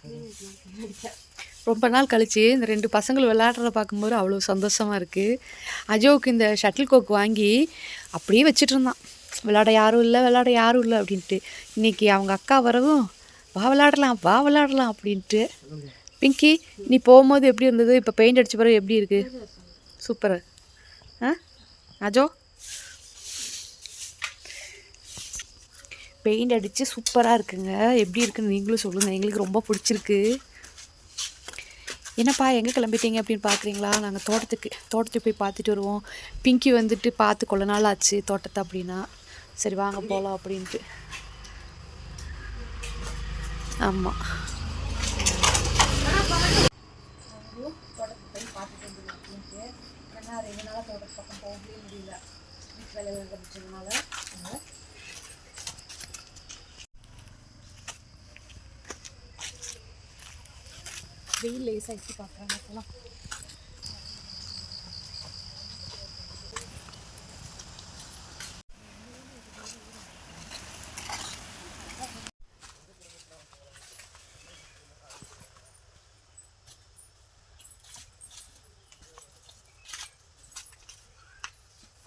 ரொம்ப நாள் கழிச்சு இந்த ரெண்டு பசங்கள் விளையாடுறத பார்க்கும்போது அவ்வளோ சந்தோஷமா இருக்குது அஜோவுக்கு இந்த ஷட்டில் கோக் வாங்கி அப்படியே வச்சுட்டு இருந்தான். விளையாட யாரும் இல்லை விளையாட யாரும் இல்லை அப்படின்ட்டு. இன்னைக்கு அவங்க அக்கா வரவும் வா விளாடலாம் வா விளாடலாம் அப்படின்ட்டு. பிங்கி நீ போகும்போது எப்படி இருந்தது? இப்போ பெயிண்ட் அடிச்ச பிறகு எப்படி இருக்குது சூப்பர். ஆ? அஜோ? பெயிண்ட் அடித்து சூப்பராக இருக்குங்க. எப்படி இருக்குன்னு நீங்களும் சொல்லுங்கள் எங்களுக்கு ரொம்ப பிடிச்சிருக்கு. என்னப்பா எங்கே கிளம்பிட்டீங்க அப்படின்னு பார்க்குறீங்களா நாங்கள் தோட்டத்துக்கு தோட்டத்துக்கு போய் பார்த்துட்டு வருவோம். பிங்கி வந்துட்டு பார்த்து கொள்ள நாள் ஆச்சு தோட்டத்தை அப்படின்னா. சரி வாங்க போகலாம் அப்படின்ட்டு. ஆமாம் வெயில் லேசாகிட்டு பார்க்குறாங்க அப்போலாம்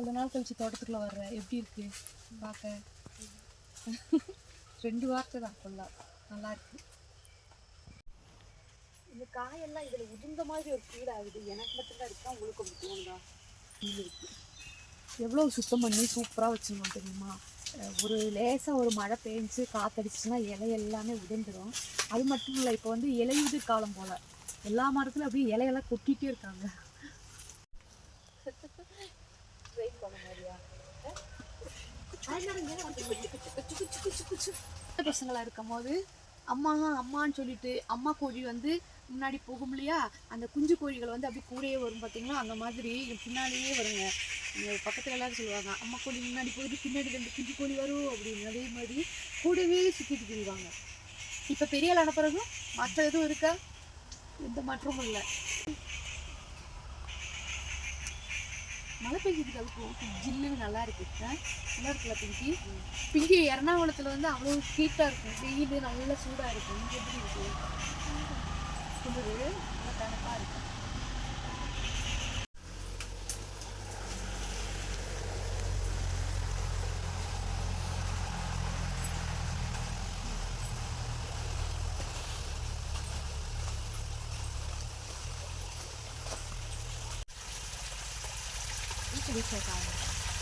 கொஞ்ச நாள் கழிச்சு தோட்டத்துக்குள்ள வர்றேன். எப்படி இருக்கு? பார்க்க ரெண்டு வார்த்தை தான் ஃபுல்லா நல்லா இருக்கு. இந்த காயெல்லாம் இதுல உதிர்ந்த மாதிரி ஒரு ஃபீல் ஆகுது. எனக்கு மட்டும்தான் இருக்கா. உங்களுக்கு தோணுதா ஃபீல் இருக்கு. எவ்வளோ சுத்தம் பண்ணி சூப்பராக வச்சுருந்தோம் தெரியுமா? ஒரு லேசாக ஒரு மழை பெஞ்சு காத்தடிச்சுன்னா இலை எல்லாமே உதிர்ந்துடும் அது மட்டும் இல்லை இப்போ வந்து இலையுதிர் காலம் போல். எல்லா மரத்துலையும் அப்படியே இலையெல்லாம் கொட்டிகிட்டே இருக்காங்க. பசங்களாக இருக்கும் போது அம்மா அம்மான்னு சொல்லிட்டு அம்மா கோழி வந்து முன்னாடி போகும் இல்லையா? அந்த குஞ்சு கோழிகள் வந்து அப்படி கூடயே வரும் பார்த்தீங்களா அந்த மாதிரி இங்க பின்னாடியே வருங்க. இங்க பக்கத்தில் எல்லாரும் சொல்லுவாங்க அம்மா கோழி முன்னாடி போயிட்டு பின்னாடி ரெண்டு குஞ்சு கோழி வரும் அப்படின்னு. அதே மாதிரி கூடவே சுற்றிட்டு போயிடுவாங்க இப்போ பெரிய ஆளான பிறகு மற்ற எதுவும் இருக்கா? எந்த மாற்றமும் இல்லை. மழை பெய்யுது அதுக்கு ஜில்லுன்னு நல்லா இருக்கு. நல்லா இருக்குல்ல பிங்கி? பிங்கி எறணாகுளத்தில் வந்து அவ்வளோ ஹீட்டாக இருக்கும். வெயில் நல்லா சூடாக இருக்கும். இங்கே எப்படி இருக்கு? குளிர் நல்லா தனப்பாக இருக்கும்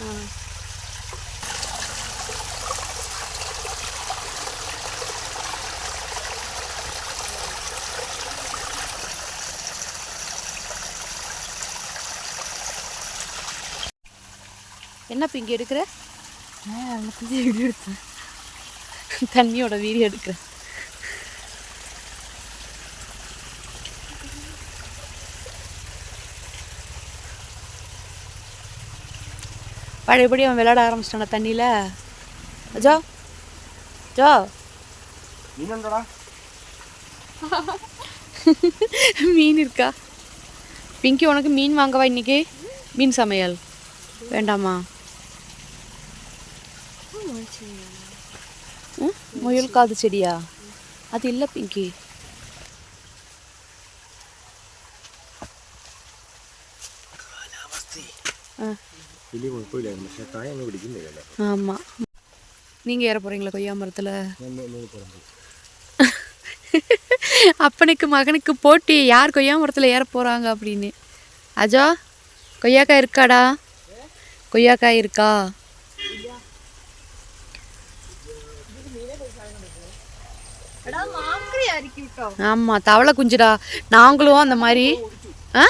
ஆ. என்ன பிங்கி எடுக்கிற? வீடியோ எடுத்தேன். தண்ணியோட வீடியோ எடுக்கிறேன் பழையபடி அவன் விளையாட ஆரம்பிச்சிட்டான தண்ணியில். Joe Joe. மீன் இருக்கா? பிங்கி உனக்கு மீன் வாங்கவா இன்னைக்கு? மீன் சமையல். வேண்டாமா? ம்? முயல் காது செடியா? அது இல்லை பிங்கி ஆ வெளியே கொண்டு போய் இல்லை காயம் பிடிக்கும் இல்லை ஆமாம் நீங்கள் ஏற போகிறீங்களா கொய்யா மரத்தில் அப்பனுக்கு மகனுக்கு போட்டி யார் கொய்யா மரத்தில் ஏற போகிறாங்க அப்படின்னு அஜா கொய்யாக்காய் இருக்காடா கொய்யாக்காய் இருக்கா ஆமாம் தவளை குஞ்சுடா நாங்களும் அந்த மாதிரி ஆ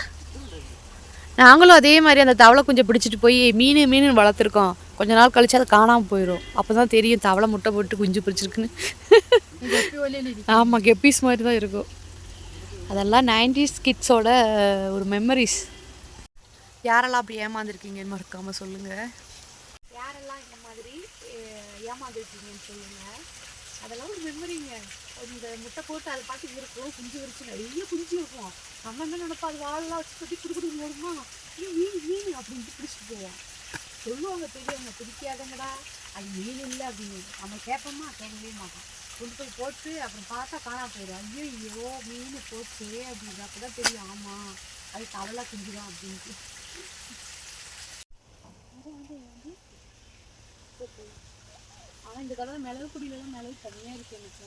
நாங்களும் அதே மாதிரி அந்த தவளை குஞ்சை பிடிச்சிட்டு போய் மீன் மீன் வளர்த்துருக்கோம். கொஞ்ச நாள் கழிச்சு அது காணாமல் போயிடும் அப்போ தான் தெரியும் தவளை முட்டை போட்டு குஞ்சு பிடிச்சிருக்குன்னு. ஆமாம் கெப்பீஸ் மாதிரி தான் இருக்கும். அதெல்லாம் நைன்டிஸ் கிட்ஸோட ஒரு மெமரிஸ் யாரெல்லாம் அப்படி ஏமாந்துருக்கீங்கன்னு மறக்காமல் சொல்லுங்கள் யாரெல்லாம் இந்த மாதிரி ஏமாந்துருக்கீங்கன்னு சொல்லுங்கள் அதெல்லாம் ஒரு மெமரிங்க இந்த முட்டை போட்டு அது பார்த்து இருக்கும் குஞ்சு விரிச்சு நிறைய குஞ்சு இருக்கும். நம்ம என்ன நினைப்பா அது வாழலாம் வச்சு கட்டி குடு குடு நீ மீன் மீன் அப்படின்ட்டு பிடிச்சிட்டு போவோம். சொல்லுவாங்க பெரியவங்க பிடிக்காதங்கடா அது மீன் இல்லை? அப்படின்னு. நம்ம கேட்போமா? கேட்கவே மாட்டோம். கொண்டு போய் போட்டு அப்புறம் பார்த்தா காணாம போயிடும். ஐயோ ஐயோ மீன் போச்சே அப்படின்னா அப்போ தான் தெரியும். ஆமாம் அது தவளை குஞ்சுதான் அப்படின்ட்டு. ஆனால் இந்த கடவுள் மிளகு குடியிலலாம் மிளகு தனியாக இருக்கு எனக்கு.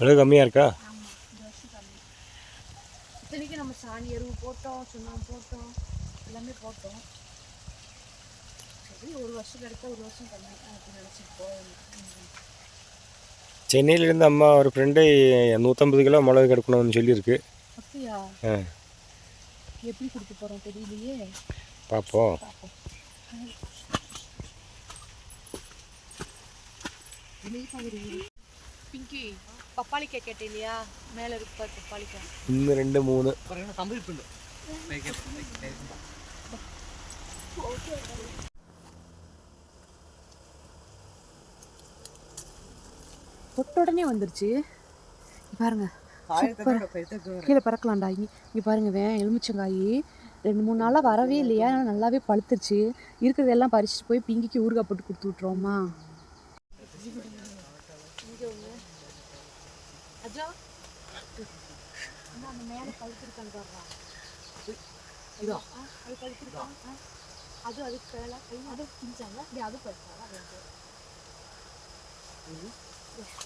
விலை கம்மியாக இருக்கா? இத்தனைக்கும் நம்ம சாணி எருவு போட்டோம் சுண்ணாம்பு போட்டோம் எல்லாமே போட்டோம். சரி ஒரு வருஷம் கிடைச்சா ஒரு வருஷம் கம்மி. அப்படி நினச்சிட்டு போகணும் சென்னையிலேருந்து அம்மா ஒரு ஃப்ரெண்டு நூற்றம்பது கிலோ மிளகு எடுக்கணும்னு சொல்லியிருக்கு. அப்படியா? எப்படி கொடுக்க போகிறோம் தெரியலையே. பார்ப்போம் பிங்கி. பப்பாளிக்காய் கேட்டேன் இல்லையா மேலே இருக்கு பாரு பப்பாளிக்காய். ரெண்டு மூணு. தொட்ட உடனே வந்துருச்சு. பாருங்க. கீழே பறக்கலாம்டா. இங்கே இங்கே பாருங்க வே எலுமிச்சங்காய். ரெண்டு மூணு நாளாக வரவே இல்லையா? நல்லாவே பழுத்துருச்சு. இருக்கிறதெல்லாம் பறிச்சுட்டு போய் பிங்கிக்கு ஊறுகாய் போட்டு கொடுத்து விட்ருவோமா இங்கே ஒன்று அஜா அந்த மேலே பழுத்துருக்கான்னு பாருடா இதோ அது பழுத்துருக்கான் ஆ. அது அதுக்கு மேலே அது பிஞ்சாங்க இப்படி அது பழுத்தாங்க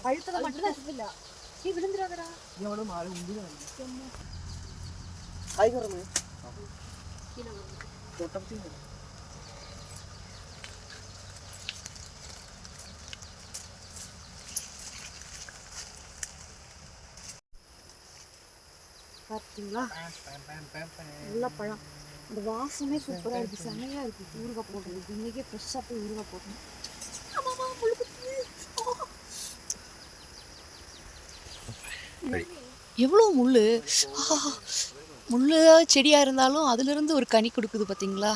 பழுத்ததை மட்டும் தான் இல்லை நீ விழுந்துடாதடா கீழே விழுந்து. பார்த்தீங்களா நல்ல பழம் அந்த வாசமே சூப்பராக இருக்குது செமையாக இருக்குது ஊறுகாய் போடுறது இன்றைக்கே ஃப்ரெஷ்ஷாக போய் ஊறுகாய் போடணும். எவ்வளோ முள் முள் செடியாக இருந்தாலும் அதுலேருந்து ஒரு கனி கொடுக்குது பார்த்தீங்களா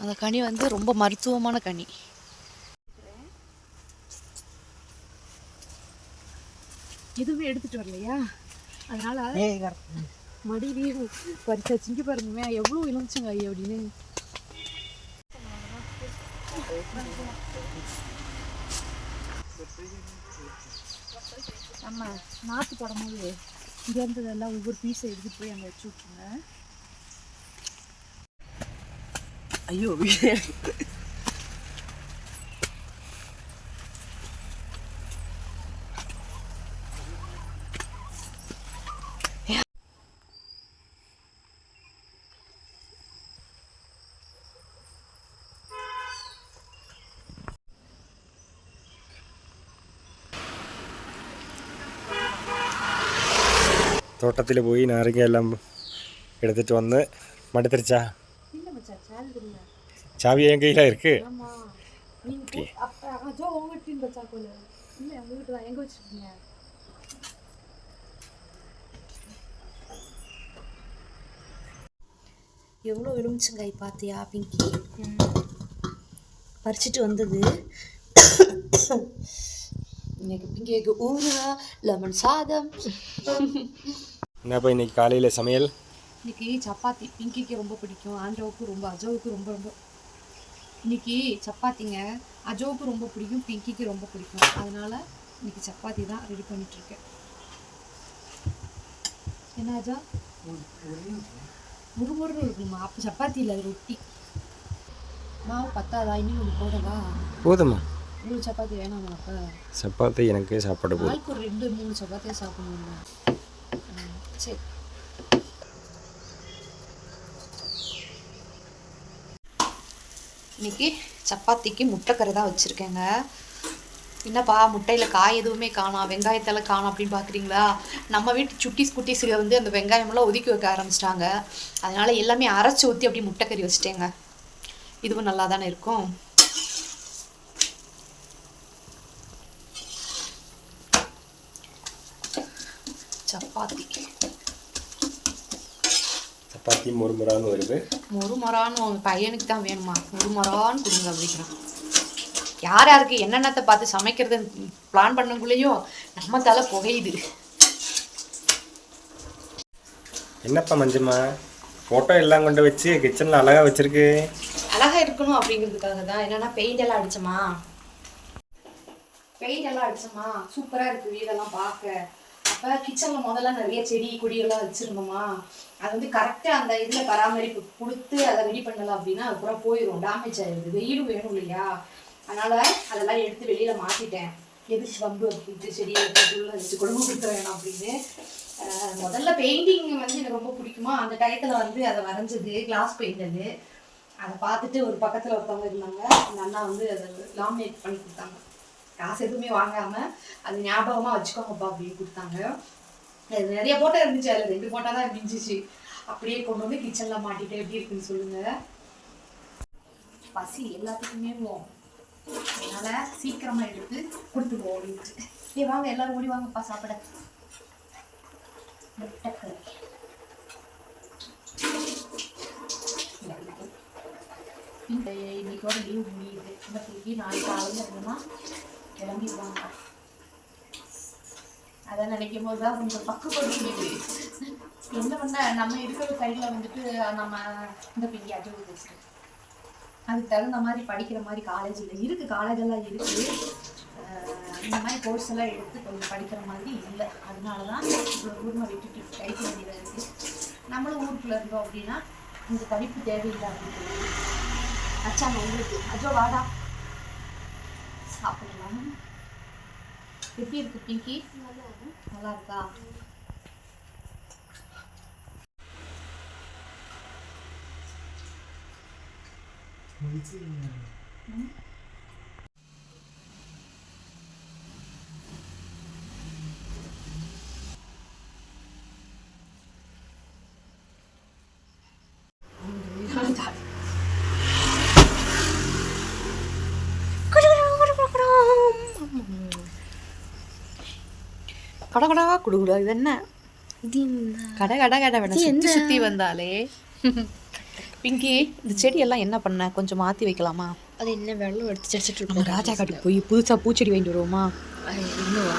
அந்த கனி வந்து ரொம்ப மருத்துவமான கனி. எதுவுமே எடுத்துட்டு வரலையா? அதனால மடியிலேயே பறிச்சாச்சு இங்கே பாருங்க எவ்வளோ இளமிச்சங்காய் அப்படின்னு. நம்ம நாற்று போடும்போது இங்கே இருந்ததெல்லாம் ஒவ்வொரு பீஸை எடுத்துகிட்டு போய் அங்கே வச்சு விட்ருங்க ஐயோ தோட்டத்தில் போய் நாரங்க எல்லாம் எடுத்துகிட்டு வந்து மடுத்துருச்சா இல்லை மச்சான் சேல் இல்லை சாவி என் கையில் இருக்குது ஆமாம் நீங்கள் அப்போ அஜோ உங்கள்கிட்ட வச்சா போல இல்லை உங்கள்கிட்ட என் கையில் இருக்கு எவ்வளோ எலுமிச்சங்காய் பார்த்தியா பிங்கி பறிச்சிட்டு வந்தது இன்னைக்கு பிங்கிக்கு ஊறுகா லெமன் சாதம் என்னப்பா இன்னைக்கு காலையில் சமையல்? இன்னைக்கு சப்பாத்தி. பிங்கிக்கு ரொம்ப பிடிக்கும். ஆண்டோவுக்கு ரொம்ப அஜோவுக்கு ரொம்ப ரொம்ப. இன்னைக்கு சப்பாத்திங்க. அஜோவுக்கு ரொம்ப பிடிக்கும் பிங்கிக்கு ரொம்ப பிடிக்கும். அதனால இன்னைக்கு சப்பாத்தி தான் ரெடி பண்ணிட்டு இருக்கேன் என்ன அஜா? முறுமுறுன்னு இருக்குமா? அப்போ சப்பாத்தி இல்லை ரொட்டி. மாவு பத்தாதா? இன்னும் ஒன்று போடவா? போதுமா? மூணு சப்பாத்தி வேணாமா அப்போ? சப்பாத்தி எனக்கு சாப்பாடு போதும். ஒரு ரெண்டு மூணு சப்பாத்தியாக சாப்பிடணுமா சரி. இன்னைக்கு சப்பாத்திக்கு முட்டைக்கறி தான் வச்சுருக்கேங்க. என்னப்பா முட்டையில் காய் எதுவுமே காணோம் வெங்காயத்தில் காணோம் அப்படின்னு பார்க்குறீங்களா நம்ம வீட்டு சுட்டிஸ் குட்டீஸுக வந்து அந்த வெங்காயமெல்லாம் ஒதுக்கி வைக்க ஆரம்பிச்சிட்டாங்க. அதனால் எல்லாமே அரைச்சி ஊற்றி அப்படி முட்டைக்கறி வச்சுட்டேங்க. இதுவும் நல்லா தானே இருக்கும்? சப்பாத்தி சப்பாத்தி முறுமுறான்னு வருது. மொறு மொறான்னு உங்கள் பையனுக்கு தான் வேணுமா? மொறு மொறான்னு கொடுங்க அப்படிங்கிறான் யார் யாருக்கு என்னென்னத்தை பார்த்து சமைக்கிறது பிளான் பண்ணக்குள்ளேயும் நம்ம தலை புகையுது. என்னப்பா மஞ்சம்மா ஃபோட்டோ எல்லாம் கொண்டு வச்சு கிச்சனில் அழகாக வச்சிருக்கு. அழகா இருக்கணும் அப்படிங்கிறதுக்காக தான். என்னன்னா பெயிண்ட் எல்லாம் அடிச்சோமா? பெயிண்ட் எல்லாம் அடிச்சோமா? சூப்பரா இருக்கு வீடெல்லாம் பார்க்க. அப்ப கிச்சன்ல முதல்ல நிறைய செடி கொடியெல்லாம் வச்சிருந்தோமா? அது வந்து கரெக்டா அந்த இதுல பராமரிப்பு கொடுத்து அதை ரெடி பண்ணலாம் அப்படின்னா அதுக்கப்புறம் போயிடும் டேமேஜ் ஆயிடுது. வெயிலும் வேணும் இல்லையா? அதனால அதெல்லாம் எடுத்து வெளியில மாத்திட்டேன். எதுக்கு வம்பு அப்படின்ட்டு செடியை உள்ள வச்சு குடும்பம் கொடுத்த வேணாம் அப்படின்னு. முதல்ல பெயிண்டிங் வந்து எனக்கு ரொம்ப பிடிக்குமா? அந்த டயத்துல வந்து அதை வரைஞ்சது கிளாஸ் பெயிண்ட் அது அதை பார்த்துட்டு ஒரு பக்கத்தில் ஒருத்தவங்க இருந்தாங்க. அந்த அண்ணா வந்து அதை லாமினேட் பண்ணி கொடுத்தாங்க. காசு எதுவுமே வாங்காம அது ஞாபகமாக வச்சுக்கோங்கப்பா அப்படின்னு கொடுத்தாங்க. அது நிறைய போட்டோ இருந்துச்சு. அதில் ரெண்டு போட்டோ தான் இருந்துச்சு. அப்படியே கொண்டு வந்து கிச்சனில் மாட்டிட்டு எப்படி இருக்குன்னு சொல்லுங்க. பசி எல்லாத்துக்குமே போகும் அதனால சீக்கிரமா எடுத்து கொடுத்துருவோம் அப்படின்ட்டு. ஏ வாங்க எல்லாரும் ஓடி வாங்கப்பா சாப்பிட. முட்டைக்கறி இந்த இன்னைக்கோட லீவ் முடியுது. இந்த பிள்ளைக்கு நாளைக்கு காலையில் இருந்தோம்னா கிளம்பிடுவாங்க. அதை நினைக்கும் போது தான் கொஞ்சம் பக்குப்படுத்திடுது என்ன பண்ண நம்ம இருக்கிற சைடில் வந்துட்டு நம்ம இந்த பிங்கி அஜய் அதுக்கு தகுந்த மாதிரி படிக்கிற மாதிரி காலேஜ் இல்லை. இருக்குது காலேஜ் எல்லாம் இருக்குது இந்த மாதிரி கோர்ஸ் எல்லாம் எடுத்து கொஞ்சம் படிக்கிற மாதிரி இல்லை. அதனால தான் இவ்வளோ விட்டுட்டு படிக்க வேண்டியதாக இருக்குது நம்மளும் ஊருக்குள்ளே இருந்தோம் அப்படின்னா இந்த படிப்பு தேவையில்லை அப்படின்னு சொல்லி அச்சாங்க உங்களுக்கு அஜோ வாடா. சாப்பிடலாம். எப்படி இருக்கு பிங்கி? நல்லா இருக்கா கடை கடா குடுகுடா இது என்ன? கடை கடை கடை வேணா சுத்தி சுத்தி வந்தாலே. பிங்கி இந்த செடியெல்லாம் என்ன பண்ண? கொஞ்சம் மாத்தி வைக்கலாமா? அது என்ன வெள்ளம் எடுத்து செடிச்சிட்டு இருக்கோம் ராஜா காட்டுக்கு போய் புதுசா பூச்செடி வாங்கிட்டு வருவோமா? இன்னும்